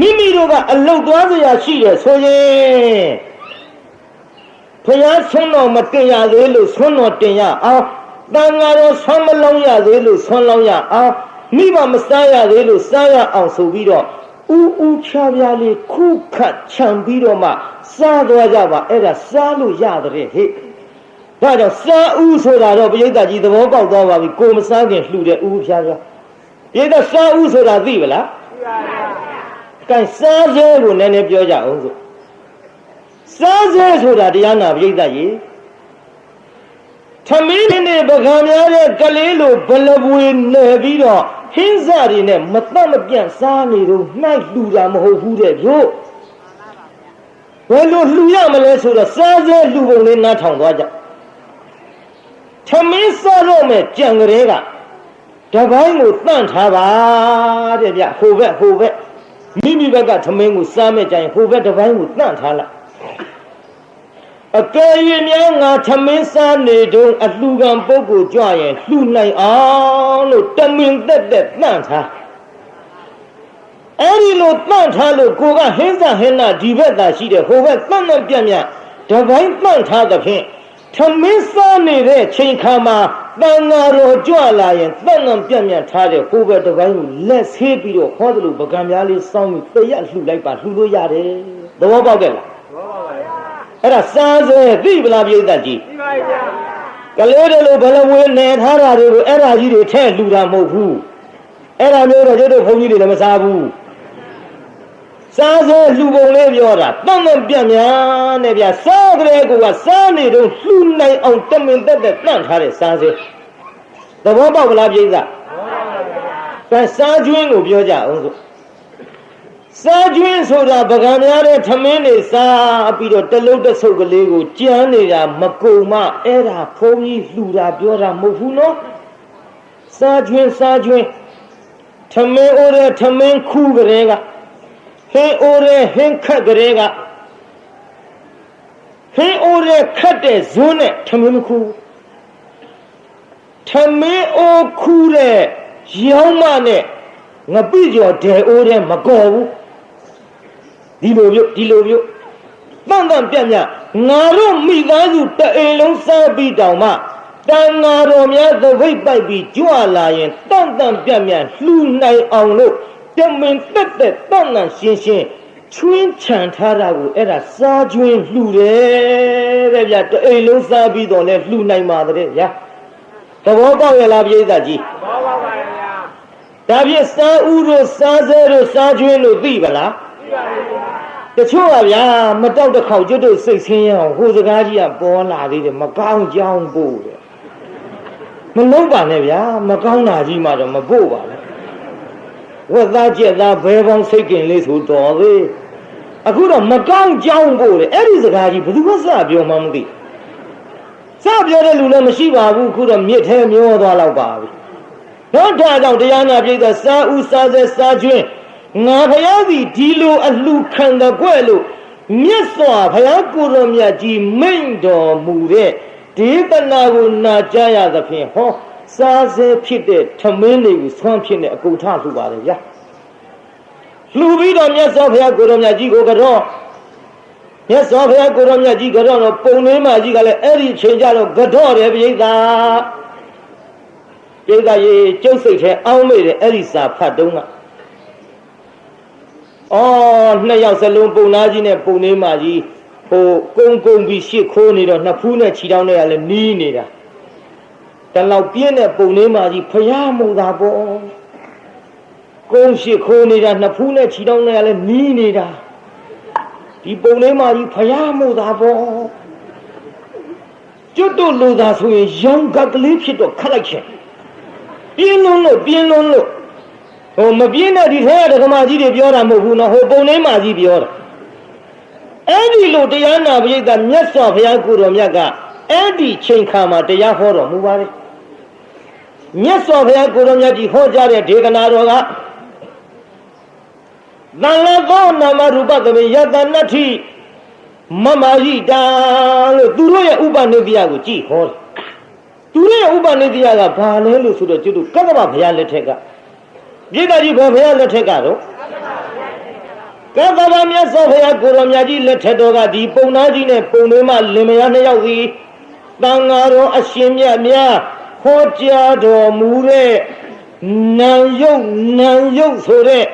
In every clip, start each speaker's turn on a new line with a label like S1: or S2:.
S1: မိမိတို့ကအလုတ်သွားစရာရှိတယ်ဆိုရင်ဖျားဆွန်းတော်မတင်ရသေးလို့ဆွန်းတော်တင်ရအောင်တန်ဃာတော်ဆွမ်းမလောင်းရသေးလို့ဆွမ်းလောင်းရအောင်မိဘမစားရသေးလို့စားရအောင်ဆိုပြီးတော့ဥဥဖြားဖြားလေးခုခတ်ခြံပြီးတော့မှစားသွားကြပါအဲ့ဒါစားလို့ရတဲ့ဟဲ့ဒါကြောင့်စားဥဆိုတာတော့ပြိဿကြီးသဘောပေါက်သွားပါပြီကိုမစားခင်လှူတဲ့ဥဥဖြားဖြားပြိဿစားဥဆိုတာသိပလား ကဲစားစဲကိုနည်းနည်းပြောကြအောင်ဆိုစားစဲဆိုတာတရားနာပြိဿကြီးသမီးနဲ့ပကံများတဲ့ကလေးလိုဘလပွေနေပြီးတော့ဟင်းစားတွေနဲ့မတတ်မပြန့်စားနေတော့နှိုက်လှူတာမဟုတ်ဘူးတဲ့ဗျို့ဘယ်လိုလှူရမလဲဆိုတော့စားစဲလှူပုံလေးနားထောင်သွားကြသမီးစားတော့မဲ့ကြံကလေးကတပိုင်းကိုတန့်ထားပါတဲ့ဗျဟိုဘက်ဟိုဘက် မိမိဘက်ကသမင်းကိုစားမဲ့ကြရင်ဟိုဘက်တစ်ပိုင်းကိုတန့်ထားလိုက်အကယ်၍များငါသမင်းစားနေတုန်းအလှကံပုဂ္ဂိုလ်ကြွရင်လှူနိုင်အောင်လို့တမင်သက်သက်တန့်ထားအဲ့ဒီလိုတန့်ထားလို့ကိုကဟင်းစားဟင်းနာဒီဘက်သာရှိတယ်ဟိုဘက်တန့်တန့်ပြန့်ပြန့်တစ်ပိုင်းတန့်ထားသဖြင့်သမင်းစားနေတဲ့ချိန်ခါမှာ တန်ဃာတော်ကြွလာရင်တန့်တန့်ပြန့်ပြန့်ထားတဲ့ဟိုဘက်တစ်ပိုင်းကိုလက်ဆေးပြီးတော့ဟောတယ်လို့ပကံများလေးစောင်းပြီးတရက်လှူလိုက်ပါလှူလို့ရတယ်သဘောပေါက်တယ်လားအဲ့ဒါစားစဲသိပလားပြိဿကြီး
S2: ဒီပါဗျာ
S1: ကလေးတွေလိုဘလဝေးနေထားတာတွေကိုအဲ့ဒါကြီးတွေထဲလှူတာမဟုတ်ဘူးအဲ့ဒါမျိုးတော့ကျတို့ဘုန်းကြီးတွေလည်းမစားဘူး စားစဲလှူပုံလေးပြောတာတန့်တန့်ပြန့်ပြန့်နဲ့ဗျာစားကြတဲ့ကိုကစားနေတော့လှူနိုင်အောင်တမင်သက်သက်တန့်ထားတဲ့စားစဲသဘောပေါက်ပလားပြိဿကဲစားကျွင်းကိုပြောကြအောင်ဆိုစားကျွင်းဆိုတာပကံများတဲ့ထမင်းတွေစားပြီးတော့တလုံးတစ်ဆုပ်ကလေးကိုကြမ်းနေတာမကုံမအဲ့ဒါဖုံးကြီးလှူတာပြောတာမဟုတ်ဘူးနော်စားကျွင်းစားကျွင်းထမင်းအိုးတဲ့ထမင်းခူးကလေးက ဟင်းအိုးတဲ့ဟင်းခက်ကလေးကဟင်းအိုးတဲ့ခက်တဲ့ဇွန်းနဲ့ထမင်းမခူးထမင်းအိုးခူးတဲ့ရောင်းမနဲ့ငပိကျော်ဒဲအိုးတဲ့မကော်ဘူးဒီလိုမျိုးဒီလိုမျိုးတန်တန်ပြန့်ပြန့်ငါတို့မိသားစုတအိမ်လုံးစားပြီးတောင်မှတန်ငါတော်များသပိတ်ပိုက်ပြီးကြွလာရင်တန်တန်ပြန့်ပြန့်လှူနိုင်အောင်လို့ တမင်တက်တက်တန်တန်ရှင်းရှင်းချွင်းချန်ထားတာကိုအဲ့ဒါစားကျွင်းလှူတယ်တဲ့ဗျတအိမ်လုံးစားပြီးတော့လဲလှူနိုင်ပါတဲ့ဗျာသဘောပေါက်ရလားပြည်သားကြီး
S2: ဘောပါပါဗျာ
S1: ဒါဖြင့်စားဥတို့စားစဲတို့စားကျွင်းတို့သိပါလား
S2: ဒီပါဗျာ
S1: တချို့ကဗျာမတောက်တစ်ခေါက်ကျွတ်တို့စိတ်ဆင်းရအောင်ဟိုစကားကြီးကပေါ်လာသေးတယ်မကောင်းကြောင်းပို့တယ်မလုံးပါနဲ့ဗျာမကောင်းတာကြီးမှတော့မပို့ပါနဲ့ ဝက်သားကြက်သားဘဲပေါင်းစိတ်ကင်လေးဆိုတော်သေးအခုတော့မကောင်းကြောင်းပို့တယ်အဲ့ဒီစကားကြီးဘယ်သူမှစပြောမှမသိစပြောတဲ့လူလည်းမရှိပါဘူးအခုတော့မြစ်ထဲမျောသွားတော့ပါပြီတော့ဒါကြောင့်တရားနာပြိဿစာဥစာစဲစာကျွင်းငါဖယားစီဒီလိုအလှခံတဲ့ကွဲ့လို့မြတ်စွာဘုရားကိုယ်တော်မြတ်ကြီးမိန့်တော်မူတဲ့ဒေသနာကိုနာကြားရသဖြင့်ဟော စားစဲဖြစ်တဲ့ထမင်းတွေကိုဆွမ်းဖြစ်တဲ့အကုန်ထလှူပါတယ်ဗျာလှူပြီးတော့မြတ်စွာဘုရားကိုယ်တော်မြတ်ကြီးကိုကတော့မြတ်စွာဘုရားကိုယ်တော်မြတ်ကြီးကတော့တော့ပုံလေးမကြီးကလည်းအဲ့ဒီအချိန်ကျတော့ကတော့တယ်ပြိဿာပြိဿာရေကျုပ်စိတ်ထဲအောင်းမိတယ်အဲ့ဒီစာဖတ်တုံးကအော်နှစ်ယောက်စလုံးပုံနာကြီးနဲ့ပုံလေးမကြီးဟိုကုန်းကုန်းပြီးရှစ်ခိုးနေတော့နှစ်ဖူးနဲ့ခြေထောက်နဲ့ကလည်းနီးနေတာ တလောက်ပြင်းတဲ့ပုံလေးမကြီးဖျားမှုတာပေါ့ကုန်းရှစ်ခိုးနေတာနှစ်ဖူးနဲ့ခြေထောက်နဲ့ကလည်းနီးနေတာဒီပုံလေးမကြီးဖျားမှုတာပေါ့ကျွတ်တို့လိုသာဆိုရင်ရောင်ကကလေးဖြစ်တော့ခတ်လိုက်ချင်ပြင်းလုံးလို့ပြင်းလုံးလို့ဟိုမပြင်းတဲ့ဒီထဲကဒကမာကြီးတွေပြောတာမဟုတ်ဘူးနော်ဟိုပုံလေးမာကြီးပြောတာအဲ့ဒီလိုတရားနာပရိသတ်မြတ်စွာဘုရားကိုယ်တော်မြတ်ကအဲ့ဒီချိန်ခါမှာတရားဟောတော်မူပါတယ် မြတ်စွာဘုရားကိုယ်တော်မြတ်ကြီးဟောကြားတဲ့ဒေသနာတော်ကသံလသောနာမရူပသမေယတနတ္ထိမမဟိတာလို့သူတို့ရဲ့ဥပနိဒေယကိုကြည်ဟောတယ်သူတို့ရဲ့ဥပနိဒေယကဘာလဲလို့ဆိုတော့ကျွတ်တို့ကတ္တဗဘုရားလက်ထက်ကပြည်သားကြီးဘယ်ဘုရားလက်ထက်ကတော့ဟကသဗ္ဗမြတ်စွာဘုရားကိုရောမြတ်ကြီးလက်ထက်တော်ကဒီပုံနာကြီးနဲ့ပုံသွင်းမလင်မယားနှစ်ယောက်သည်တန်ဃာတော်အရှင်မြတ်များ ဟောကြားတော်မူတဲ့နာယုတ်နာယုတ်ဆိုတဲ့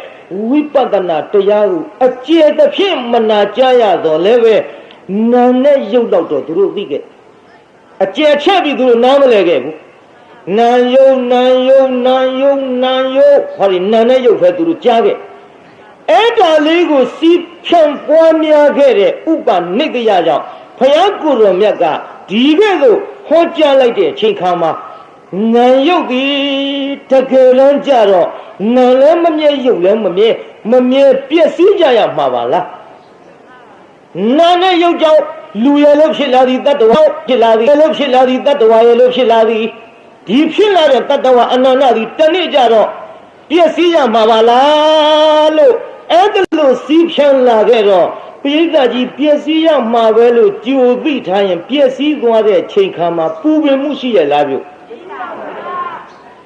S1: ဝိပဿနာတရားကိုအကျေတစ်ဖြင့်မနာကြရတော့လည်းပဲနာနဲ့ယုတ်တော့တော့သူတို့သိခဲ့အကျေချက်ပြီးသူတို့နားမလဲခဲ့ဘူးနာယုတ်နာယုတ်နာယုတ်နာယုတ်ဟောဒီနာနဲ့ယုတ်ပဲသူတို့ကြားခဲ့အဲ့ဒါလေးကိုစီးဖြန့်ပွားများခဲ့တဲ့ဥပနိတယကြောင့်ဘုရားကိုယ်တော်မြတ်ကဒီကဲ့သို့ဟောကြားလိုက်တဲ့အချိန်ခါမှာ ငံရုပ်ဒီတကယ်လမ်းကြတော့ငံလည်းမမြဲရုပ်လည်းမမြဲမမြဲပြည့်စည်ကြရမှာပါလားနာနဲ့ရုပ်ကြောင့်လူရယ်လို့ဖြစ်လာသည်တတ္တဝါဖြစ်လာသည်လို့ဖြစ်လာသည်တတ္တဝါရယ်လို့ဖြစ်လာသည်ဒီဖြစ်လာတဲ့တတ္တဝါအနန္တသည်တနေ့ကြတော့ပြည့်စည်ရမှာပါလားလို့အဲ့ဒါလို့စီးဖြန်းလာခဲ့တော့ပိဋကကြီးပြည့်စည်ရမှာပဲလို့ကြိုသိထားရင်ပြည့်စည်သွားတဲ့ချိန်ခါမှာပူပင်မှုရှိရလားပြု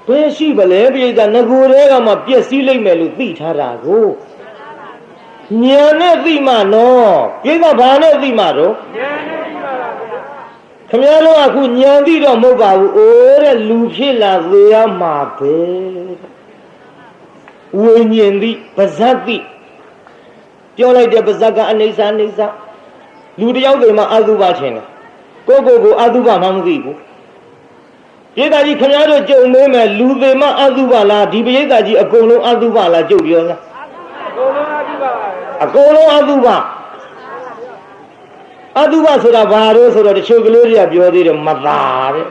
S1: ဘယ်ရှိပလဲပိဋကငကိုယ်တွေကမှပြည့်စည်လိမ့်မယ်လို့သိထားတာကိုဉာဏ်နဲ့သိမှနော်ပိဋကဘာနဲ့သိမှတော့ခမည်းတော်ကအခုဉာဏ်သိတော့မဟုတ်ပါဘူးအိုးတဲ့လူဖြစ်လာသေးရမှာပဲတဲ့ဝိညာဉ်သည်ပါဇတ်သည်ပြောလိုက်တဲ့ပါဇတ်ကအနိစ္စအနိစ္စလူတစ်ယောက်တွေမှာအတုပထင်တယ်ကိုယ့်ကိုယ်ကိုအတုပမှမသိဘူး ပိဋကကြီးခင်ဗျားတို့ကြုံနေမယ်လူတွေမှာအတုပလားဒီပိဋကကြီးအကုန်လုံးအတုပလားကြုံပြောလားအကုန်လုံးအတုပအတုပဆိုတာဘာလို့ဆိုတော့တချို့ကလေးတွေကပြောသေးတယ်မသာတဲ့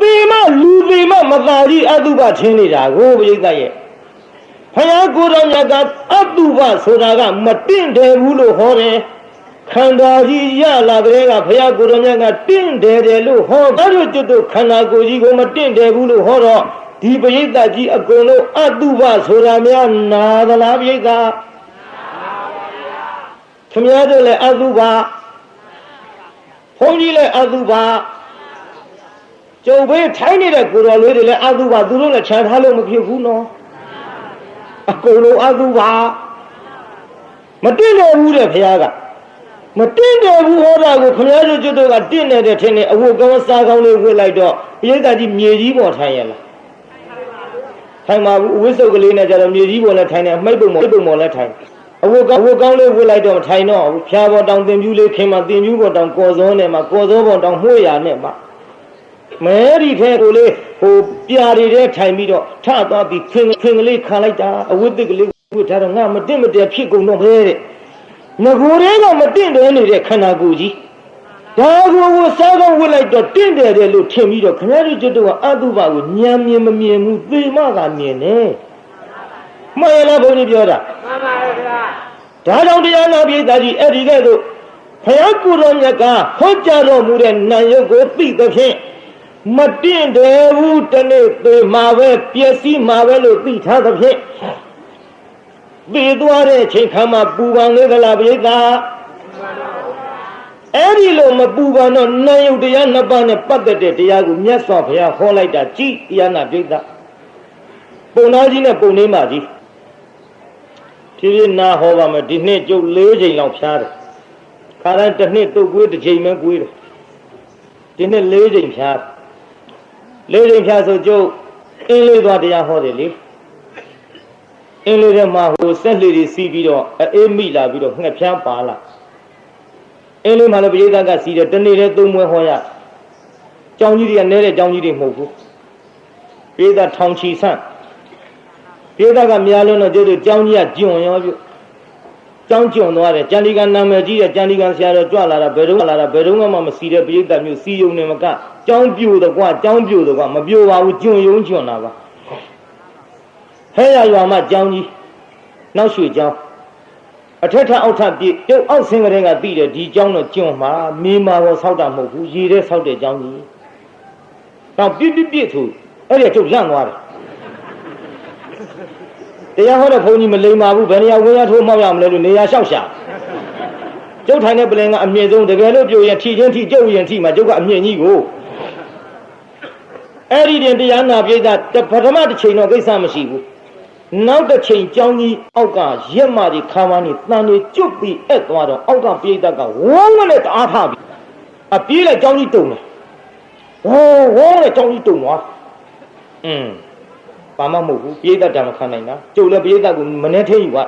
S1: ပေမလူပေမမသာကြီးအတုပထင်းနေတာကိုပရိသတ်ရဲ့ဖယားကိုယ်တော်မြတ်ကအတုပဆိုတာကမတင့်တယ်ဘူးလို့ဟောတယ် ခန္ဓာကြီးရလာတဲ့ကဖယားကိုယ်တော်မြတ်ကတင့်တယ်တယ်လို့ဟောဒါတို့ကျွတ်တို့ခန္ဓာကိုယ်ကြီးကိုမတင့်တယ်ဘူးလို့ဟောတော့ဒီပရိသတ်ကြီးအကုန်လုံးအတုပဆိုတာများနာသလားပရိသတ်ခင်ဗျားတို့လည်းအတုပဘုန်းကြီးလည်းအတုပကျုံဘေးထိုင်းနေတဲ့ကိုတော်လေးတွေလည်းအတုပါသူတို့လည်းခြံထားလို့မဖြစ်ဘူးနော်အကုန်လုံးအတုပါမတင့်တယ်ဘူးတဲ့ဘုရားက မတင့်တယ်ဘူးဟောတာကိုခမည်းတော်ကျွတ်တို့ကတင့်နေတဲ့ထင်နေအဝတ်ကောင်းစားကောင်းလေးဝတ်လိုက်တော့ဘုရားကကြီးမြေကြီးပေါ်ထိုင်ရလားထိုင်ပါဘူးအဝတ်စုပ်ကလေးနဲ့ကြတော့မြေကြီးပေါ်လည်းထိုင်တယ်အမိတ်ပုံပေါ်ပုံပေါ်လည်းထိုင်အဝတ်ကောင်းအဝတ်ကောင်းလေးဝတ်လိုက်တော့မထိုင်တော့ဘူးဖျားပေါ်တောင်တင်ပြူးလေးခင်မှာတင်ပြူးပေါ်တောင်ကော်စောနဲ့မှာကော်စောပေါ်တောင်မှွေရနဲ့မှာမဲဒီထဲကိုလေဟိုပြာတွေထဲထိုင်ပြီးတော့ထသွားပြီးခွင်ခွင်ကလေးခံလိုက်တာအဝတ်သစ်ကလေးဝတ်ထားတော့ငါမတင့်မတဲဖြစ်ကုန်တော့ပဲတဲ့ ငကိုယ်တွေကမတင့်တယ်နေတဲ့ခန္ဓာကိုယ်ကြီးဒါကိုဝစားကောင်းဝတ်လိုက်တော့တင့်တယ်တယ်လို့ထင်ပြီးတော့ခင်ဗျားတို့ကျွတ်တော့အတုပကိုညံမြင်မမြင်ဘူးသေမကမြင်တယ်မှန်ရလားဘုန်းကြီးပြောတာ
S2: မှန်ပါရဲ့ဗျာ
S1: ဒါကြောင့်တရားနာပိသားကြီးအဲ့ဒီကဲ့သို့ဘုရားကိုယ်တော်မြတ်ကဟောကြားတော်မူတဲ့နာယုတ်ကိုသိသဖြင့်မတင့်တယ်ဘူးတနေ့သေမှာပဲပျက်စီးမှာပဲလို့သိထားသဖြင့် သေသွားတဲ့အချိန်ခါမှာပူပန်လေကလာပိသားအဲ့ဒီလိုမပူပန်တော့နာယုတ်တရားနှစ်ပါးနဲ့ပတ်သက်တဲ့တရားကိုမြတ်စွာဘုရားဟောလိုက်တာကြည်တရားနာပိသားပုံသားကြီးနဲ့ပုံလေးမကြီးဖြည်းဖြည်းနာဟောပါမယ်ဒီနှစ်ကျုပ်၄ချိန်လောက်ဖြားတယ်ခါတိုင်းတစ်နှစ်တုတ်ကွေးတစ်ချိန်ပဲကွေးတယ်ဒီနှစ်၄ချိန်ဖြား၄ချိန်ဖြားဆိုကျုပ်အင်းလေးသွားတရားဟောတယ်လေ အင်းလေးထဲမှာဟိုဆက်လေတွေစီးပြီးတော့အေးမိလာပြီးတော့ငှက်ဖြန်းပါလာအင်းလေးမှာလည်းပရိသတ်ကစီးတယ်တနေ့တည်းသုံးမွဲဟောရကျောင်းကြီးတွေကနဲတဲ့ကျောင်းကြီးတွေမဟုတ်ဘူးပရိသတ်ထောင်ချီဆန့်ဒေသကများလုံးတော့ကျတို့ကျောင်းကြီးကကျွံရောပြုကျောင်းကျွံသွားတယ်ကျန်ဒီကနာမည်ကြီးတဲ့ကျန်ဒီကဆရာတော်ကြွလာတာဘယ်တော့လာတာဘယ်တော့မှမစီတဲ့ပရိသတ်မျိုးစီယုံနေမကကျောင်းပြိုတော့ကွာကျောင်းပြိုတော့ကွာမပြိုပါဘူးကျွံယုံကျွံတာပါ ဟဲရရွာမှာကျောင်းကြီးနောက်ရွှေကျောင်းအထက်ထအောက်ထပြည့်ကျုပ်အောက်ဆင်းကလေးကသိတယ်ဒီကျောင်းတော့ကျွံမှာမေမာဘောဆောက်တာမဟုတ်ဘူးရေထဲဆောက်တဲ့ကျောင်းကြီးတော့ပြည့်ပြည့်ပြည့်သူအဲ့ဒီကျုပ်လန့်သွားတယ်တရားဟောတဲ့ဘုန်းကြီးမလိမ္မာဘူးဘယ်နေရာဝင်ရထိုးမောက်ရမလဲလို့နေရာလျှောက်ရှာကျုပ်ထိုင်တဲ့ပလင်ကအမြင့်ဆုံးတကယ်လို့ပြိုရင်ထိချင်းထိကျုပ်ရင်ထိမှာကျုပ်ကအမြင့်ကြီးကိုအဲ့ဒီတင်တရားနာပြိဿပထမတစ်ချိန်တော့ကိစ္စမရှိဘူး နောက်တစ်ချိန်ကြောင်းကြီးအောက်ကရက်မကြီးခါမန်းကြီးတန်ကြီးကျွတ်ပြီးအက်သွားတော့အောက်ကပြေးတတ်ကဝုန်းကလေးတအားထားပြီးအပြေးလိုက်ကြောင်းကြီးတုံတယ်ဝုန်းဝုန်းနဲ့ကြောင်းကြီးတုံသွားอืมဘာမှမဟုတ်ဘူးပြေးတတ်တယ်မခံနိုင်တာကျုပ်လည်းပြေးတတ်ကိုမနေသေးဘူးကွာ